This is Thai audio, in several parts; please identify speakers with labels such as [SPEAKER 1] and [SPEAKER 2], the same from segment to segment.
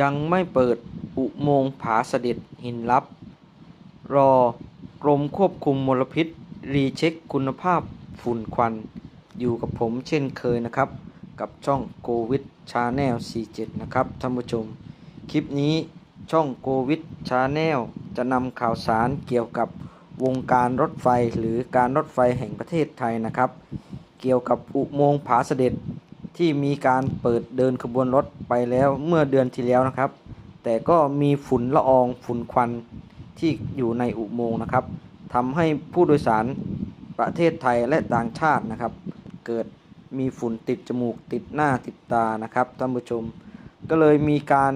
[SPEAKER 1] ยังไม่เปิดอุโมงค์ผาเสด็จหินลับ รอกรมควบคุมมลพิษ รีเช็คคุณภาพฝุ่นควัน อยู่กับผมเช่นเคยนะครับ กับช่องโควิดชาแนล47 นะครับท่านผู้ชม คลิปนี้ช่องโควิดชาแนลจะนำข่าวสารเกี่ยวกับวงการรถไฟหรือการรถไฟแห่งประเทศไทยนะครับ เกี่ยวกับอุโมงค์ผาเสด็จ ที่มีการเปิดเดินขบวนรถไปแล้วเมื่อเดือนที่แล้วนะครับ แต่ก็มีฝุ่นละอองฝุ่นควันที่อยู่ในอุโมงค์นะครับทำให้ผู้โดยสารประเทศไทยและต่างชาตินะครับ เกิดมีฝุ่นติดจมูกติดหน้าติดตานะครับท่านผู้ชม ก็เลยมีการ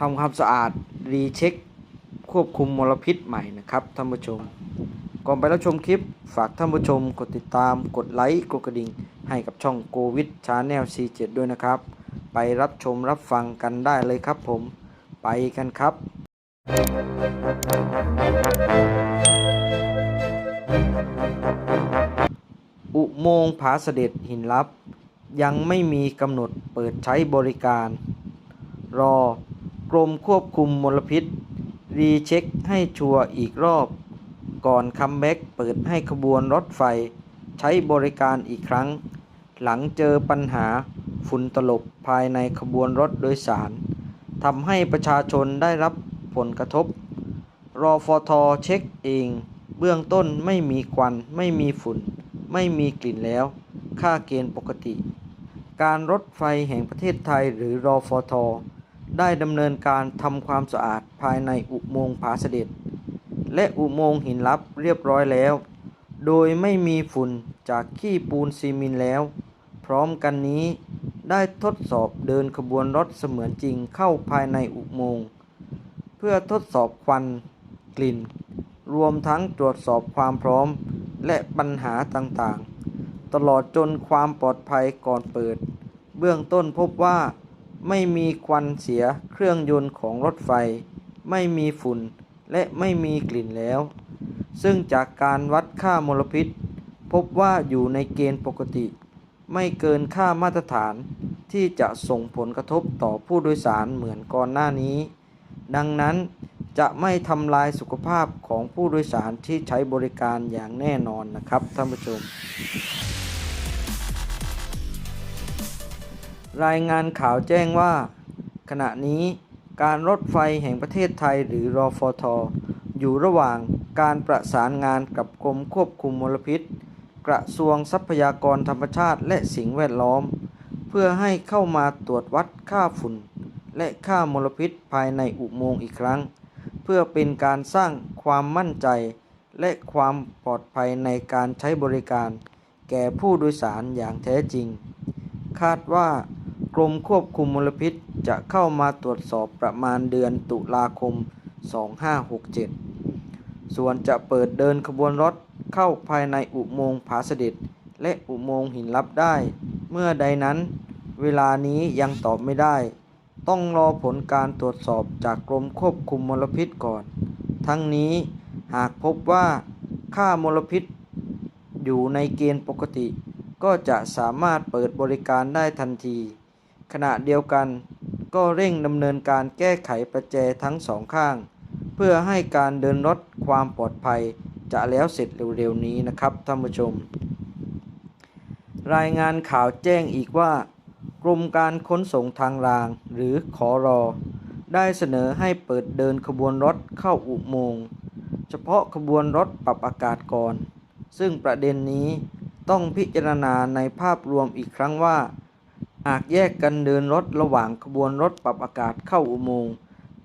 [SPEAKER 1] ทำความสะอาดรีเช็ค ควบคุมมลพิษใหม่นะครับท่านผู้ชมก่อนไปรับชมคลิปฝากท่านผู้ชมกดติดตามกดไลค์กดกระดิ่ง ให้กับช่องโควิดชาแนล C7 ด้วยนะครับ ไปรับชมรับฟังกันได้เลยครับผมไปกันครับอุโมงค์ผาเสด็จหินลับ ยังไม่มีกำหนดเปิดใช้บริการ รอกรมควบคุมมลพิษ รีเช็คให้ชัวร์อีกรอบ ก่อนคัมแบ็กเปิดให้ขบวนรถไฟ ใช้บริการอีกครั้ง หลังเจอปัญหาฝุ่นตลบภายในขบวนรถโดยสารทำให้ประชาชนได้รับผลกระทบ รอฟอทเช็คเอง เบื้องต้นไม่มีควัน ไม่มีฝุ่น ไม่มีกลิ่นแล้ว ค่าเกณฑ์ปกติ การรถไฟแห่งประเทศไทยหรือรอฟอทได้ดำเนินการทำความสะอาดภายในอุโมงค์ผาเสด็จ และอุโมงค์หินลับเรียบร้อยแล้ว โดยไม่มีฝุ่นจากขี้ปูนซีเมินแล้ว พร้อมกันนี้ได้ทดสอบเดินขบวนรถเสมือนจริงเข้าภายในอุโมงค์เพื่อทดสอบควันกลิ่น รวมทั้งตรวจสอบความพร้อมและปัญหาต่างๆ ตลอดจนความปลอดภัยก่อนเปิด เบื้องต้นพบว่าไม่มีควันเสียเครื่องยนต์ของรถไฟ ไม่มีฝุ่นและไม่มีกลิ่นแล้ว ซึ่งจากการวัดค่ามลพิษ พบว่าอยู่ในเกณฑ์ปกติ ไม่เกินค่ามาตรฐานที่จะส่งผลกระทบต่อผู้โดยสารเหมือนก่อนหน้านี้ ดังนั้นจะไม่ทำลายสุขภาพของผู้โดยสารที่ใช้บริการอย่างแน่นอนนะครับท่านผู้ชม รายงานข่าวแจ้งว่า ขณะนี้การรถไฟแห่งประเทศไทยหรือรอฟทอยู่ระหว่างการประสานงานกับกรมควบคุมมลพิษ กระทรวงทรัพยากรธรรมชาติและสิ่งแวดล้อม เพื่อให้เข้ามาตรวจวัดค่าฝุ่น และค่ามลพิษภายในอุโมงค์อีกครั้ง เพื่อเป็นการสร้างความมั่นใจ และความปลอดภัยในการใช้บริการ แก่ผู้โดยสารอย่างแท้จริง คาดว่ากรมควบคุมมลพิษจะเข้ามาตรวจสอบประมาณเดือนตุลาคม 2567 ส่วนจะเปิดเดินขบวนรถ เข้าภายในอุโมงค์ผาเสด็จ และอุโมงค์หินลับได้ เมื่อใดนั้น เวลานี้ยังตอบไม่ได้ ต้องรอผลการตรวจสอบจากกรมควบคุมมลพิษก่อน ทั้งนี้หากพบว่าค่ามลพิษ อยู่ในเกณฑ์ปกติ ก็จะสามารถเปิดบริการได้ทันที ขณะเดียวกันก็เร่งดำเนินการแก้ไขประแจทั้งสองข้าง เพื่อให้การเดินรถความปลอดภัย จะแล้วเสร็จเร็วๆนี้นะครับท่านผู้ชม รายงานข่าวแจ้งอีกว่ากรมการขนส่งทางราง หรือขอรอ ได้เสนอให้เปิดเดินขบวนรถเข้าอุโมงค์เฉพาะขบวนรถปรับอากาศก่อน ซึ่งประเด็นนี้ต้องพิจารณาในภาพรวมอีกครั้งว่า หากแยกกันเดินรถระหว่างขบวนรถปรับอากาศเข้าอุโมงค์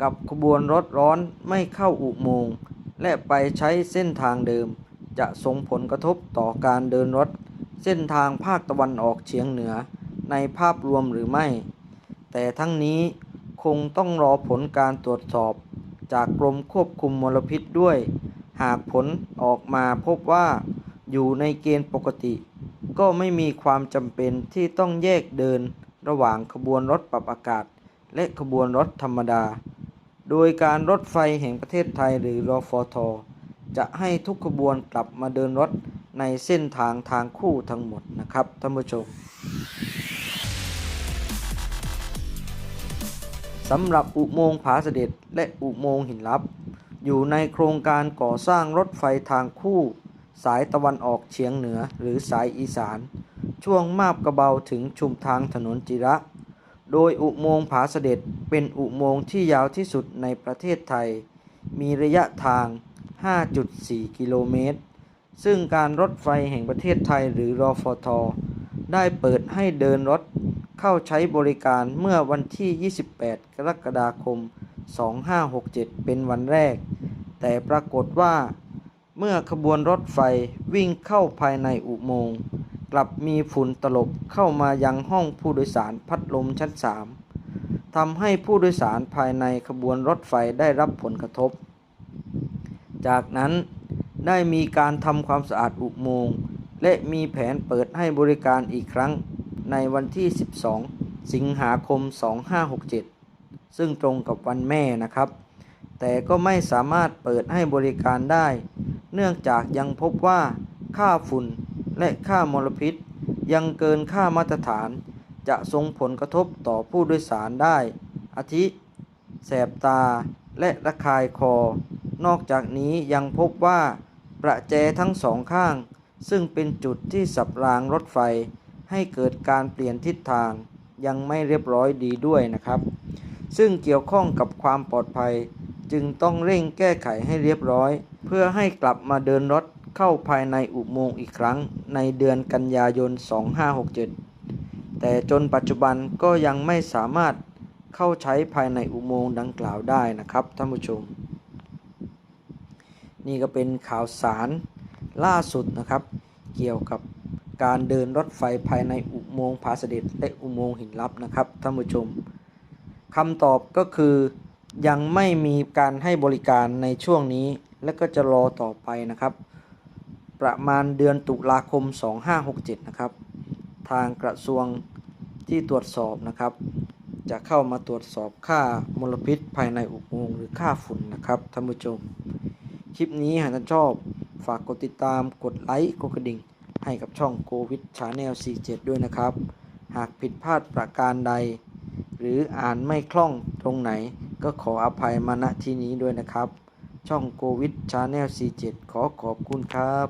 [SPEAKER 1] กับขบวนรถร้อนไม่เข้าอุโมงค์ และไปใช้เส้นทางเดิม จะส่งผลกระทบต่อการเดินรถ เส้นทางภาคตะวันออกเฉียงเหนือในภาพรวมหรือไม่ แต่ทั้งนี้คงต้องรอผลการตรวจสอบ จากกรมควบคุมมลพิษด้วย หากผลออกมาพบว่า อยู่ในเกณฑ์ปกติ ก็ไม่มีความจำเป็นที่ต้องแยกเดินระหว่างขบวนรถปรับอากาศ และขบวนรถธรรมดา โดยการรถไฟแห่งประเทศไทยหรือรอฟทจะให้ทุกขบวนกลับมาเดินรถในเส้นทางทางคู่ทั้งหมดนะครับท่านผู้ชมสำหรับอุโมงค์ผาเสด็จและอุโมงค์หินลับ อยู่ในโครงการก่อสร้างรถไฟทางคู่ สายตะวันออกเฉียงเหนือหรือสายอีสาน ช่วงมาบกระเบาถึงชุมทางถนนจิระ โดยอุโมงค์ผาเสด็จเป็นอุโมงค์ที่ยาวที่สุดในประเทศไทย มีระยะทาง 5.4 กิโลเมตร ซึ่งการรถไฟแห่งประเทศไทยหรือรอฟท ได้เปิดให้เดินรถเข้าใช้บริการเมื่อวันที่ 28 กรกฎาคม 2567 เป็นวันแรก แต่ปรากฏว่า เมื่อขบวนรถไฟวิ่งเข้าภายในอุโมงค์ กลับมีฝุ่นตลบเข้ามายังห้องผู้โดยสารพัดลมชั้น3ทำให้ผู้โดยสารภายในขบวนรถไฟได้รับผลกระทบ จากนั้นได้มีการทำความสะอาดอุโมงค์และมีแผนเปิดให้บริการอีกครั้งในวันที่ 12 สิงหาคม 2567 ซึ่งตรงกับวันแม่นะครับ แต่ก็ไม่สามารถเปิดให้บริการได้ เนื่องจากยังพบว่าค่าฝุ่น และค่ามลพิษ ยังเกินค่ามาตรฐาน จะส่งผลกระทบต่อผู้โดยสารได้ อาทิ แสบตาและระคายคอ นอกจากนี้ยังพบว่า ประแจทั้งสองข้าง ซึ่งเป็นจุดที่สับรางรถไฟ ให้เกิดการเปลี่ยนทิศทางยังไม่เรียบร้อยดีด้วยนะครับ ซึ่งเกี่ยวข้องกับความปลอดภัย จึงต้องเร่งแก้ไขให้เรียบร้อย เพื่อให้กลับมาเดินรถ เข้าภายในอุโมงค์อีกครั้งในเดือนกันยายน 2567 แต่จนปัจจุบันก็ยังไม่สามารถเข้าใช้ภายในอุโมงค์ดังกล่าวได้นะครับท่านผู้ชม นี่ก็เป็นข่าวสารล่าสุดนะครับ เกี่ยวกับการเดินรถไฟภายในอุโมงค์ผาเสด็จและอุโมงค์หินลับนะครับท่านผู้ชมคำตอบก็คือยังไม่มีการให้บริการในช่วงนี้และก็จะรอต่อไปนะครับ ประมาณเดือนตุลาคม 2567 นะครับ ทางกระทรวงที่ตรวจสอบนะครับ จะเข้ามาตรวจสอบค่ามลพิษภายในอุโมงค์หรือค่าฝุ่นนะครับท่านผู้ชม คลิปนี้หากท่านชอบฝากกดติดตามกดไลค์กดกระดิ่ง ให้กับช่องโควิดชาแนล47 ด้วยนะครับ หากผิดพลาดประการใด หรืออ่านไม่คล่องตรงไหนก็ขออภัยมาณที่นี้ด้วยนะครับ ช่องโควิดชาแนล47 ขอขอบคุณครับ